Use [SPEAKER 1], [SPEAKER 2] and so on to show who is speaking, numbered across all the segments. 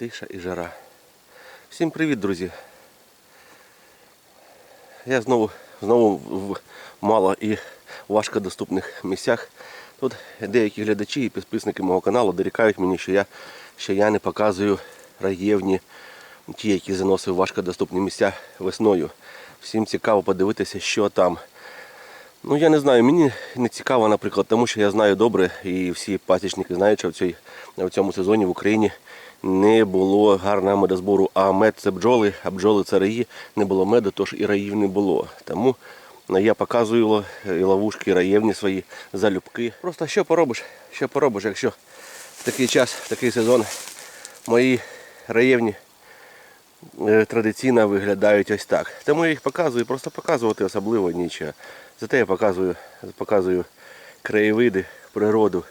[SPEAKER 1] Тиша і жара. Всім привіт, друзі. Я знову знову в мало і важкодоступних місцях. Тут деякі глядачі і підписники мого каналу дорікають мені, що я, що я не показую раєвні, ті, які заносив важкодоступні місця весною. Всім цікаво подивитися, що там. Ну я не знаю, мені не цікаво, наприклад, тому що я знаю добре, і всі пасічники знають, що в, цій, в цьому сезоні в Україні не було гарного медозбору, а мед це бджоли, а бджоли це раї, не було меду, тож і раїв не було. Тому я показую і ловушки, і раєвні свої залюбки. Просто що поробиш, що поробиш, якщо в такий час, в такий сезон мої раєвні е, традиційно виглядають ось так. Тому я їх показую, просто показувати особливо нічого. Зате я показую, показую краєвиди, природу.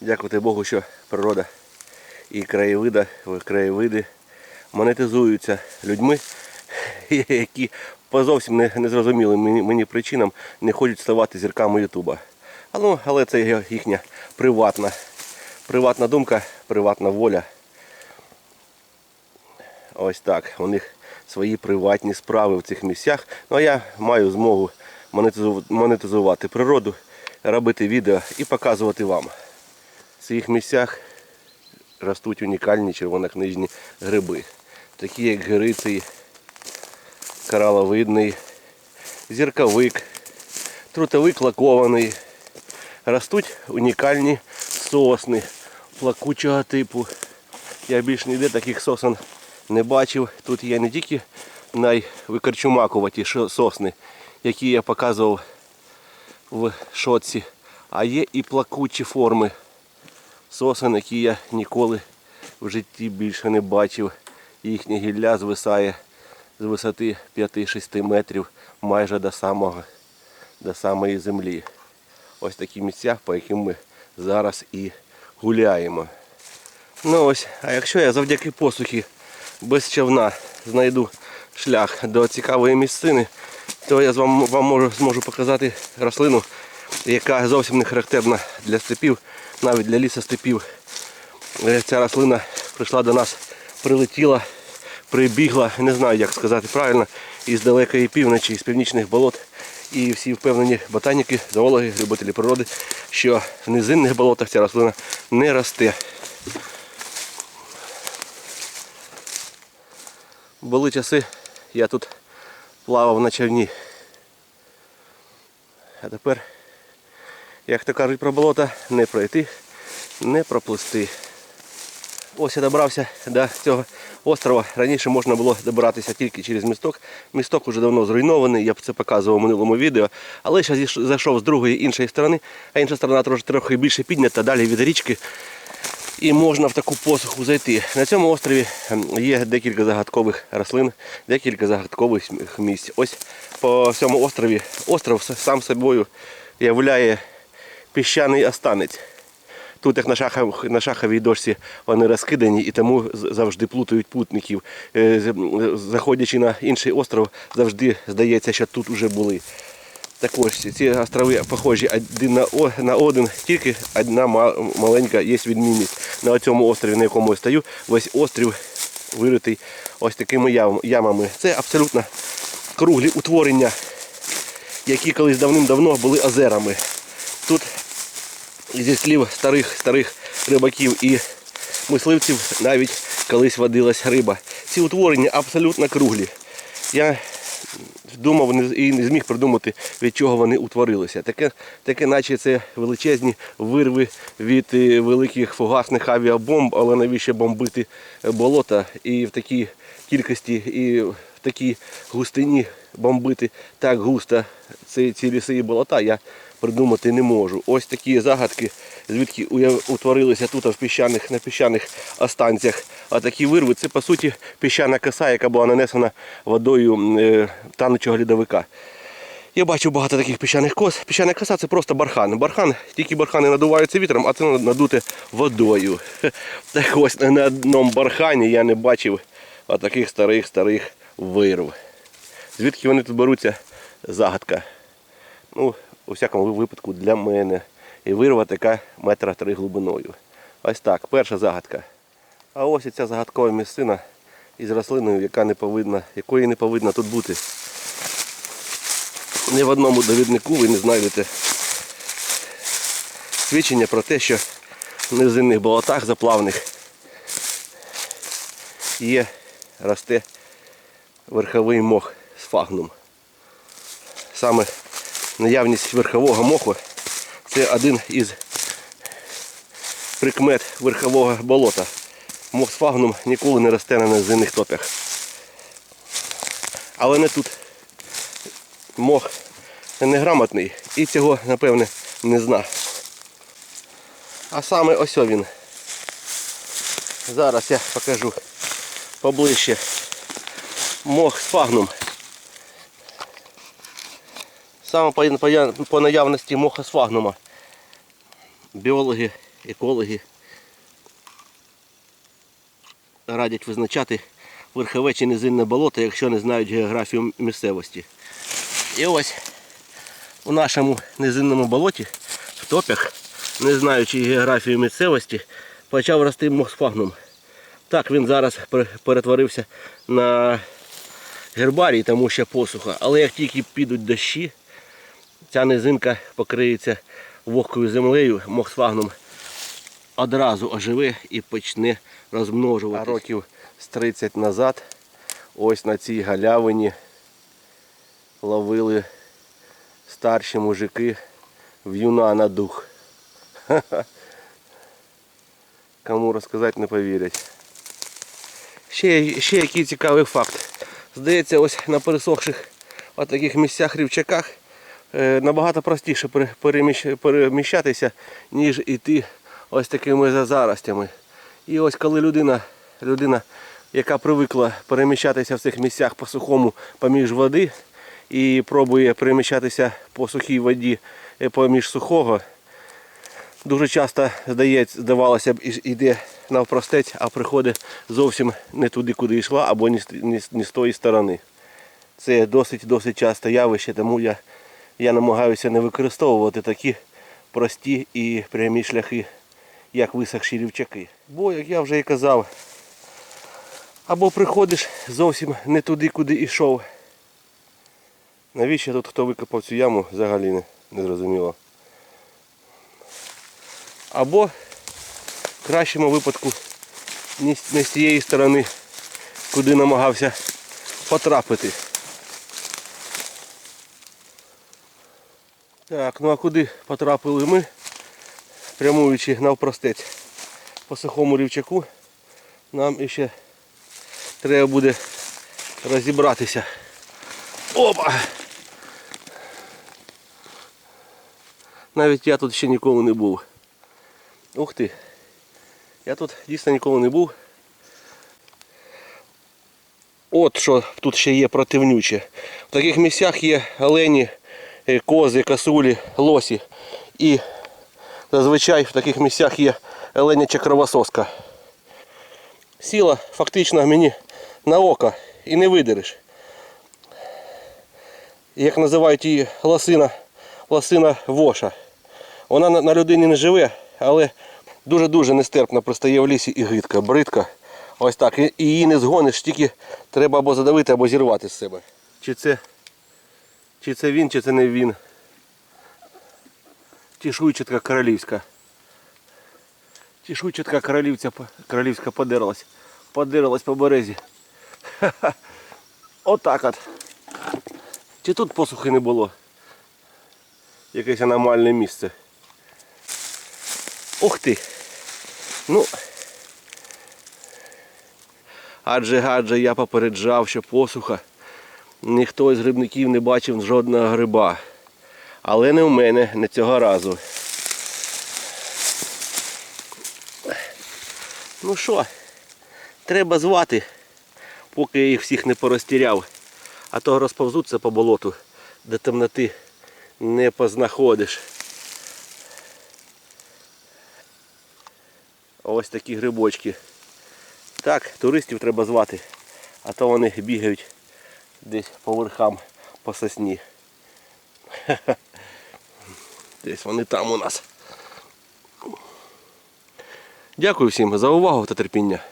[SPEAKER 1] Дякувати Богу, що природа і краєвида, краєвиди монетизуються людьми, які по зовсім незрозумілим мені, причинам не хочуть ставати зірками Ютуба. Але, але це їхня приватна, приватна думка, приватна воля. Ось так. У них свої приватні справи в цих місцях. Ну а я маю змогу монетизувати природу, робити відео і показувати вам. Цих місцях ростуть унікальні червонокнижні гриби, такі як гириций, кораловидний, зірковик, трутовик лакований. Ростуть унікальні сосни плакучого типу. Я більш ніде таких сосен не бачив. Тут є не тільки найвикорчумакуваті сосни, які я показував в шоці, а є і плакучі форми сосен, які я ніколи в житті більше не бачив. Їхня гілля звисає з висоти 5-6 метрів майже до самого, до самої землі. Ось такі місця, по яким ми зараз і гуляємо. Ну ось, а якщо я завдяки посухі без човна знайду шлях до цікавої місцини, то я вам, вам можу, зможу показати рослину, яка зовсім не характерна для степів, навіть для лісостепів. Е, Ця рослина прийшла до нас, прилетіла, прибігла, не знаю як сказати правильно, із далекої півночі, з північних болот. І всі впевнені ботаніки, зоологи, любителі природи, що в низинних болотах ця рослина не росте. Були часи, я тут плавав на човні. А тепер, як то кажуть про болота, не пройти, не проплисти. Ось я добрався до цього острова. Раніше можна було добиратися тільки через місток. Місток уже давно зруйнований, я це показував в минулому відео. Але зараз зайшов з другої іншої сторони, а інша сторона трохи більше піднята, далі від річки. І можна в таку посуху зайти. На цьому острові ем, є декілька загадкових рослин, декілька загадкових місць. Ось по всьому острові остров сам собою являє піщаний останець. Тут, як на, шахов, на шаховій дошці, вони розкидані і тому завжди плутають путників. Е, Заходячи на інший остров, завжди здається, що тут вже були. Так ось ці острови похожі один на один, тільки одна маленька є відмінність. На цьому острові, на якому я стою, весь острів виритий ось такими ямами. Це абсолютно круглі утворення, які колись давним-давно були озерами. Тут зі слів старих старих рибаків і мисливців навіть колись водилась риба. Ці утворення абсолютно круглі. Я думав і не зміг придумати, від чого вони утворилися. Таке, таке наче це величезні вирви від е, великих фугасних авіабомб, але навіщо бомбити е, болота і в такій кількості, і в такій густині бомбити так густо ці, ці ліси і болота, я придумати не можу. Ось такі загадки, звідки утворилися тут в піщаних, на піщаних останцях. А такі вирви це по суті піщана коса, яка була нанесена водою е, танучого льодовика. Я бачу багато таких піщаних кос. Піщана коса це просто бархан. Бархан, тільки бархани надуваються вітром, а це надуте водою. Так ось на одному бархані я не бачив таких старих-старих вирв. Звідки вони тут беруться? Загадка. Ну, у всякому випадку для мене. І вирва така метра три глибиною. Ось так, перша загадка. А ось і ця загадкова місцина із рослиною, яка не повинна, якої не повинна тут бути. Ні в одному довіднику ви не знайдете свідчення про те, що в низинних болотах заплавних є, росте верховий мох з фагном. Саме наявність верхового моху це один із прикмет верхового болота. Мох з фагном ніколи не росте на низинних топях. Але не тут. Мох неграмотний і цього, напевне, не зна. А саме ось він. Зараз я покажу поближче. Мох з фагном. Саме по, по, по наявності з. Біологи, екологи радять визначати верхове чи низинне болото, якщо не знають географію місцевості. І ось у нашому низинному болоті, в топях, не знаючи географію місцевості, почав рости мох з. Так він зараз перетворився на гербарій, тому що посуха. Але як тільки підуть дощі, ця низинка покриється вогкою землею, мох з фагном одразу оживе і почне розмножувати. А років з 30 назад ось на цій галявині ловили старші мужики в'юна на дух. Кому розказати не повірять. Ще, ще який цікавий факт. Здається, ось на пересохших таких місцях рівчаках набагато простіше переміщатися, ніж іти ось такими заростями. І ось коли людина, людина, яка привикла переміщатися в цих місцях по сухому поміж води і пробує переміщатися по сухій воді е, поміж сухого, дуже часто здається, здавалося б, і- йде навпростець, а приходить зовсім не туди, куди йшла, або ні, з- тої сторони. Це досить досить часто явище, тому я, я намагаюся не використовувати такі прості і прямі шляхи, як висохші рівчаки. Бо, як я вже і казав, або приходиш зовсім не туди, куди йшов. Навіщо тут хто викопав цю яму, взагалі не, не зрозуміло. Або в кращому випадку не з- тієї сторони, куди намагався потрапити. Так, ну а куди потрапили ми, прямуючи навпростець по сухому рівчаку, нам іще треба буде розібратися. Опа! Навіть я тут ще ніколи не був. Ух ти! Я тут дійсно ніколи не був. От що тут ще є противнюче. В таких місцях є олені, кози, косулі, лосі. І зазвичай в таких місцях є оленяча кровососка. Сіла фактично мені на око і не видереш. Як називають її лосина, лосина воша. Вона на, людині не живе, але дуже-дуже нестерпно пристає в лісі і гидка, бридка. Ось так. І її не згониш, тільки треба або задавити, або зірвати з себе. Чи це, чи це він, чи це не він. Тішуйчатка королівська. Тішуйчатка королівця, королівська подерлась. Подерлась по березі. Отак от. Чи тут посухи не було? Якесь аномальне місце. Ух ти! Ну. Адже гадже я попереджав, що посуха. Ніхто із грибників не бачив жодного гриба. Але не в мене, не цього разу. Ну що, треба звати, поки я їх всіх не порозтіряв. А то розповзуться по болоту, де темноти не познаходиш. Ось такі грибочки. Так, туристів треба звати, а то вони бігають десь по верхам по сосні. Десь вони там у нас. Дякую всім за увагу та терпіння.